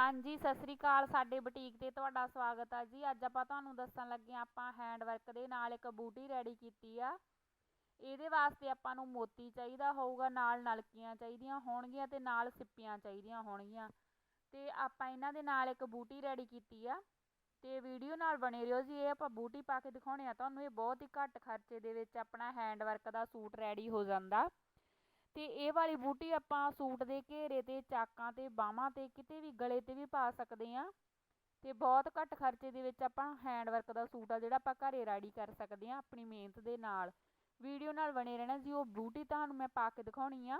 ਹਾਂਜੀ, ਸਤਿ ਸ੍ਰੀ ਅਕਾਲ ਸਾਡੇ ਬੁਟੀਕ ਤੇ ਤੁਹਾਡਾ ਸਵਾਗਤ ਆ ਜੀ। ਅੱਜ ਆਪਾਂ ਤੁਹਾਨੂੰ ਦੱਸਣ ਲੱਗੇ ਆ ਆਪਾਂ ਹੈਂਡ ਵਰਕ ਦੇ ਨਾਲ ਇੱਕ ਬੂਟੀ ਰੈਡੀ ਕੀਤੀ ਆ। ਇਹਦੇ ਵਾਸਤੇ ਆਪਾਂ ਨੂੰ ਮੋਤੀ ਚਾਹੀਦਾ ਹੋਊਗਾ, ਨਾਲ ਨਲਕੀਆਂ ਚਾਹੀਦੀਆਂ ਹੋਣਗੀਆਂ ਤੇ ਨਾਲ ਸਿੱਪੀਆਂ ਚਾਹੀਦੀਆਂ ਹੋਣਗੀਆਂ। ਤੇ ਆਪਾਂ ਇਹਨਾਂ ਦੇ ਨਾਲ ਇੱਕ ਬੂਟੀ ਰੈਡੀ ਕੀਤੀ ਆ। ਤੇ ਵੀਡੀਓ ਨਾਲ ਬਣੇ ਰਹੋ ਜੀ। ਇਹ ਆਪਾਂ ਬੂਟੀ ਪਾ ਕੇ ਦਿਖਾਉਣੇ ਆ। ਤੁਹਾਨੂੰ ਇਹ ਬਹੁਤ ਹੀ ਘੱਟ ਖਰਚੇ ਦੇ ਵਿੱਚ ਆਪਣਾ ਹੈਂਡ ਵਰਕ ਦਾ ਸੂਟ ਰੈਡੀ ਹੋ ਜਾਂਦਾ। ਤੇ ਇਹ ਵਾਲੀ ਬੂਟੀ ਆਪਾਂ ਸੂਟ ਦੇ ਘੇਰੇ ਤੇ, ਚਾਕਾਂ ਤੇ ਬਾਹਾਂ ਤੇ ਕਿਤੇ ਵੀ ਗਲੇ ਤੇ ਵੀ ਪਾ ਸਕਦੇ ਆ ਤੇ ਬਹੁਤ ਘੱਟ ਖਰਚੇ ਦੇ ਵਿੱਚ ਆਪਾਂ ਹੈਂਡ ਵਰਕ ਦਾ ਸੂਟ ਆ ਜਿਹੜਾ ਆਪਾਂ ਘਰੇ ਰੈਡੀ ਕਰ ਸਕਦੇ ਆ ਆਪਣੀ ਮਿਹਨਤ ਦੇ ਨਾਲ। ਵੀਡੀਓ ਨਾਲ ਬਣੇ ਰਹਿਣਾ ਜੀ, ਉਹ ਬੂਟੀ ਤੁਹਾਨੂੰ ਮੈਂ ਪਾ ਕੇ ਦਿਖਾਉਣੀ ਆ,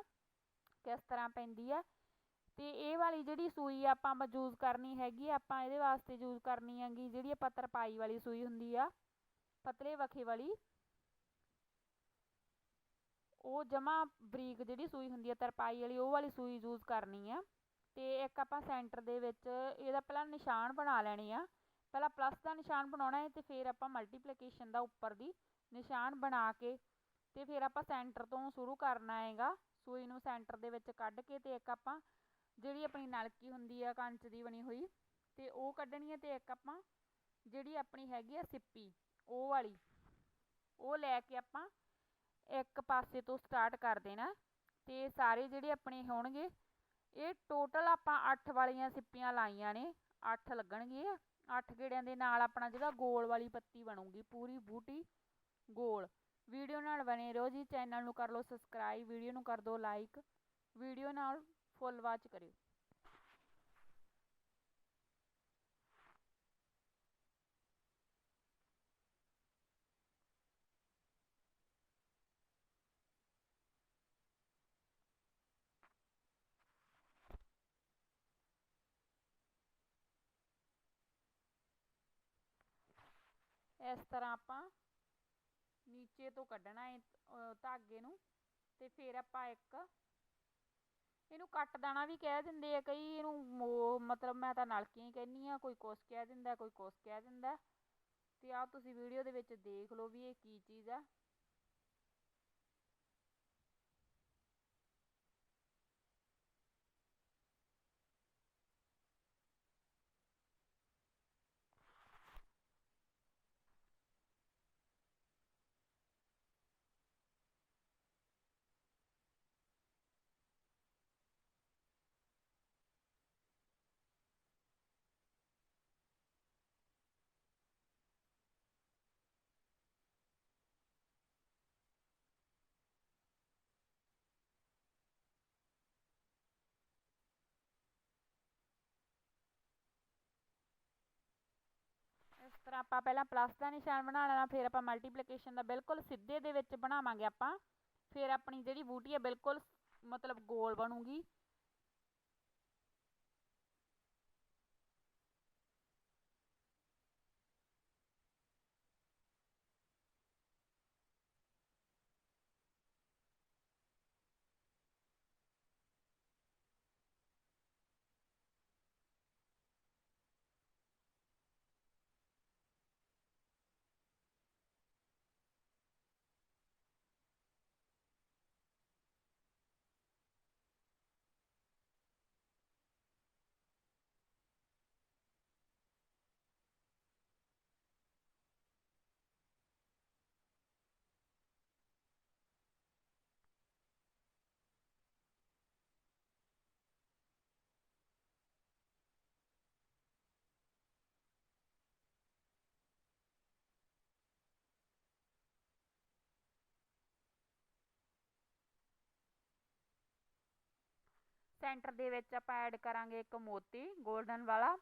ਕਿਸ ਤਰ੍ਹਾਂ ਪੈਂਦੀ ਆ। ਤੇ ਇਹ ਵਾਲੀ ਜਿਹੜੀ ਸੂਈ ਆਪਾਂ ਯੂਜ਼ ਕਰਨੀ ਹੈਗੀ, ਆਪਾਂ ਇਹਦੇ ਵਾਸਤੇ ਯੂਜ਼ ਕਰਨੀ ਹੈਗੀ ਜਿਹੜੀ ਆਪਾਂ ਤਰਪਾਈ ਵਾਲੀ ਸੂਈ ਹੁੰਦੀ ਆ, ਪਤਲੇ ਵਖੇ ਵਾਲੀ। ਉਹ ਜਮਾ ਬਰੀਕ ਜਿਹੜੀ ਸੂਈ ਹੁੰਦੀ ਹੈ ਤਰਪਾਈ ਵਾਲੀ, ਉਹ ਵਾਲੀ ਸੂਈ ਯੂਜ਼ ਕਰਨੀ ਆ। ਤੇ ਇੱਕ ਆਪਾਂ ਸੈਂਟਰ ਦੇ ਵਿੱਚ ਇਹਦਾ ਪਹਿਲਾਂ ਨਿਸ਼ਾਨ ਬਣਾ ਲੈਣੇ ਆ। ਪਹਿਲਾਂ ਪਲੱਸ ਦਾ ਨਿਸ਼ਾਨ ਬਣਾਉਣਾ ਹੈ ਤੇ ਫਿਰ ਆਪਾਂ ਮਲਟੀਪਲੀਕੇਸ਼ਨ ਦਾ ਉੱਪਰ ਦੀ ਨਿਸ਼ਾਨ ਬਣਾ ਕੇ ਤੇ ਫਿਰ ਆਪਾਂ ਸੈਂਟਰ ਤੋਂ ਸ਼ੁਰੂ ਕਰਨਾ ਹੈਗਾ। ਸੂਈ ਨੂੰ ਸੈਂਟਰ ਦੇ ਵਿੱਚ ਕੱਢ ਕੇ ਤੇ ਇੱਕ ਆਪਾਂ ਜਿਹੜੀ ਆਪਣੀ ਨਲਕੀ ਹੁੰਦੀ ਆ, ਕੰਚ ਦੀ ਬਣੀ ਹੋਈ, ਤੇ ਉਹ ਕੱਢਣੀ ਹੈ ਤੇ ਇੱਕ ਆਪਾਂ ਜਿਹੜੀ ਆਪਣੀ ਹੈਗੀ ਆ ਸਿੱਪੀ, ਉਹ ਵਾਲੀ। ਉਹ ਲੈ ਕੇ ਆਪਾਂ ਇੱਕ ਪਾਸੇ ਤੋਂ ਸਟਾਰਟ ਕਰ ਦੇਣਾ ਤੇ ਸਾਰੇ ਜਿਹੜੇ ਆਪਣੇ ਹੋਣਗੇ, ਇਹ ਟੋਟਲ ਆਪਾਂ 8 ਵਾਲੀਆਂ ਸਿੱਪੀਆਂ ਲਾਈਆਂ ਨੇ 8 ਲੱਗਣਗੇ 8 ਗੇੜਿਆਂ ਦੇ ਨਾਲ ਆਪਣਾ ਜਿਹੜਾ ਗੋਲ ਵਾਲੀ ਪੱਤੀ ਬਣੂਗੀ, ਪੂਰੀ ਬੂਟੀ ਗੋਲ। ਵੀਡੀਓ ਨਾਲ ਬਣੇ ਰਹੋ ਜੀ, ਚੈਨਲ ਨੂੰ ਕਰ ਲਓ ਸਬਸਕ੍ਰਾਈਬ ਵੀਡੀਓ ਨੂੰ ਕਰ ਦਿਓ ਲਾਈਕ ਵੀਡੀਓ ਨਾਲ ਫੁੱਲ ਵਾਚ ਕਰਿਓ। ਇਸ ਤਰ੍ਹਾਂ ਆਪਾਂ ਨੀਚੇ ਤੋਂ ਕੱਢਣਾ ਹੈ ਧਾਗੇ ਨੂੰ ਤੇ ਫਿਰ ਆਪਾਂ ਇੱਕ ਇਹਨੂੰ ਕੱਟ ਦਾਣਾ ਵੀ ਕਹਿ ਦਿੰਦੇ ਆ ਕਈ, ਇਹਨੂੰ ਮਤਲਬ ਮੈਂ ਤਾਂ ਨਲਕੀਆਂ ਹੀ ਕਹਿੰਨੀ ਆ ਕੋਈ ਕੁਛ ਕਹਿ ਦਿੰਦਾ, ਕੋਈ ਕੁਛ ਕਹਿ ਦਿੰਦਾ। ਤੇ ਆਹ ਤੁਸੀਂ ਵੀਡੀਓ ਦੇ ਵਿੱਚ ਦੇਖ ਲਓ ਵੀ ਇਹ ਕੀ ਚੀਜ਼ ਆ। ਇਸ ਆਪਾਂ ਪਹਿਲਾਂ ਪਲੱਸ ਦਾ ਨਿਸ਼ਾਨ ਬਣਾ ਲੈਣਾ, ਫਿਰ ਆਪਾਂ ਮਲਟੀਪਲੀਕੇਸ਼ਨ ਦਾ ਬਿਲਕੁਲ ਸਿੱਧੇ ਦੇ ਵਿੱਚ ਬਣਾਵਾਂਗੇ ਆਪਾਂ। ਫਿਰ ਆਪਣੀ ਜਿਹੜੀ ਬੂਟੀ ਹੈ ਬਿਲਕੁਲ ਮਤਲਬ ਗੋਲ ਬਣੂਗੀ। ਸੈਂਟਰ ਦੇ ਵਿੱਚ ਆਪਾਂ ਐਡ ਕਰਾਂਗੇ ਇੱਕ ਮੋਤੀ ਗੋਲਡਨ ਵਾਲਾ।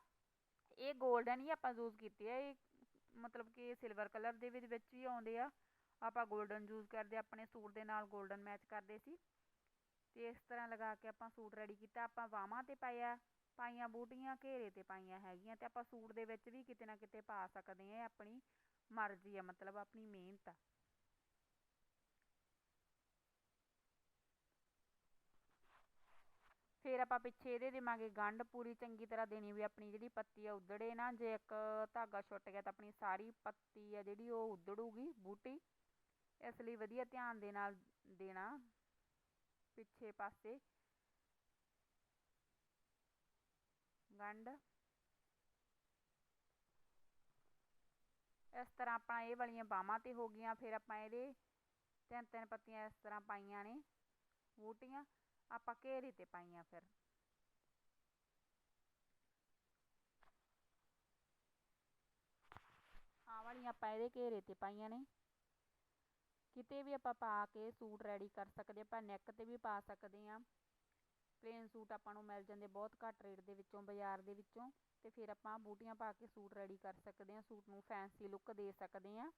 ਇਹ ਗੋਲਡਨ ਹੀ ਆਪਾਂ ਯੂਜ਼ ਕੀਤੀ ਹੈ। ਇਹ ਮਤਲਬ ਕਿ ਸਿਲਵਰ ਕਲਰ ਦੇ ਵੀ ਵਿੱਚ ਹੀ ਆਉਂਦੇ ਆ। ਆਪਾਂ ਗੋਲਡਨ ਯੂਜ਼ ਕਰਦੇ ਆਪਣੇ ਸੂਟ ਦੇ ਨਾਲ ਗੋਲਡਨ ਮੈਚ ਕਰਦੇ ਸੀ। ਤੇ ਇਸ ਤਰ੍ਹਾਂ ਲਗਾ ਕੇ ਆਪਾਂ ਸੂਟ ਰੈਡੀ ਕੀਤਾ। ਆਪਾਂ ਵਾਵਾਂ ਤੇ ਪਾਇਆ ਪਾਈਆਂ ਬੂਟੀਆਂ, ਘੇਰੇ ਤੇ ਪਾਈਆਂ ਹੈਗੀਆਂ ਤੇ ਆਪਾਂ ਸੂਟ ਦੇ ਵਿੱਚ ਵੀ ਕਿਤੇ ਨਾ ਕਿਤੇ ਪਾ ਸਕਦੇ ਆ ਆਪਣੀ ਮਰਜ਼ੀ ਆ ਮਤਲਬ ਆਪਣੀ ਮਿਹਨਤ ਆ। ਫਿਰ ਆਪਾਂ ਪਿੱਛੇ ਇਹਦੇ ਦੇਵਾਂਗੇ ਗੰਢ ਪੂਰੀ ਚੰਗੀ ਤਰ੍ਹਾਂ ਦੇਣੀ ਵੀ ਆਪਣੀ ਜਿਹੜੀ ਪੱਤੀ ਆ ਉਧੜੇ ਨਾ, ਜੇ ਇੱਕ ਧਾਗਾ ਛੁੱਟ ਗਿਆ ਤਾਂ ਆਪਣੀ ਸਾਰੀ ਪੱਤੀ ਆ ਜਿਹੜੀ ਉਹ ਉਧੜੂਗੀ ਬੂਟੀ। ਇਸ ਲਈ ਵਧੀਆ ਧਿਆਨ ਦੇ ਨਾਲ ਦੇਣਾ ਪਿੱਛੇ ਪਾਸੇ। ਫਰੰਟ ਇਸ ਤਰ੍ਹਾਂ ਆਪਾਂ ਇਹ ਵਾਲੀਆਂ ਬਾਹਾਂ ਤੇ ਹੋ ਗਈਆਂ, ਫਿਰ ਆਪਾਂ ਇਹਦੇ ਤਿੰਨ ਤਿੰਨ ਪੱਤੀਆਂ ਇਸ ਤਰ੍ਹਾਂ ਪਾਈਆਂ ਨੇ ਬੂਟੀਆਂ। ਆਪਾਂ ਘੇਰੇ ਤੇ ਪਾਈਆਂ ਫਿਰ। ਆਹ ਵਾਲੀਆਂ ਆਪਾਂ ਇਹਦੇ ਘੇਰੇ ਤੇ ਪਾਈਆਂ ਨੇ। ਕਿਤੇ ਵੀ ਆਪਾਂ ਪਾ ਕੇ ਸੂਟ ਰੈਡੀ ਕਰ ਸਕਦੇ ਆਪਾਂ ਨੈਕ ਤੇ ਵੀ ਪਾ ਸਕਦੇ ਹਾਂ ਪਲੇਨ ਸੂਟ ਆਪਾਂ ਨੂੰ ਮਿਲ ਜਾਂਦੇ ਬਹੁਤ ਘੱਟ ਰੇਟ ਦੇ ਵਿੱਚੋਂ, ਬਾਜ਼ਾਰ ਦੇ ਵਿੱਚੋਂ। ਤੇ ਫਿਰ ਆਪਾਂ ਬੂਟੀਆਂ ਪਾ ਕੇ ਸੂਟ ਰੈਡੀ ਕਰ ਸਕਦੇ ਹਾਂ ਸੂਟ ਨੂੰ ਫੈਂਸੀ ਲੁੱਕ ਦੇ ਸਕਦੇ ਹਾਂ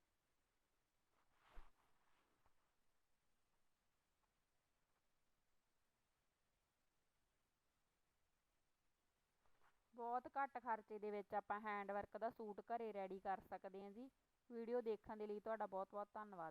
ਬਹੁਤ ਘੱਟ ਖਰਚੇ ਦੇ ਵਿੱਚ ਆਪਾਂ ਹੈਂਡ ਵਰਕ ਦਾ ਸੂਟ ਘਰੇ ਰੈਡੀ ਕਰ ਸਕਦੇ ਹਾਂ ਜੀ। ਵੀਡੀਓ ਦੇਖਣ ਦੇ ਲਈ ਤੁਹਾਡਾ ਬਹੁਤ ਬਹੁਤ ਧੰਨਵਾਦ।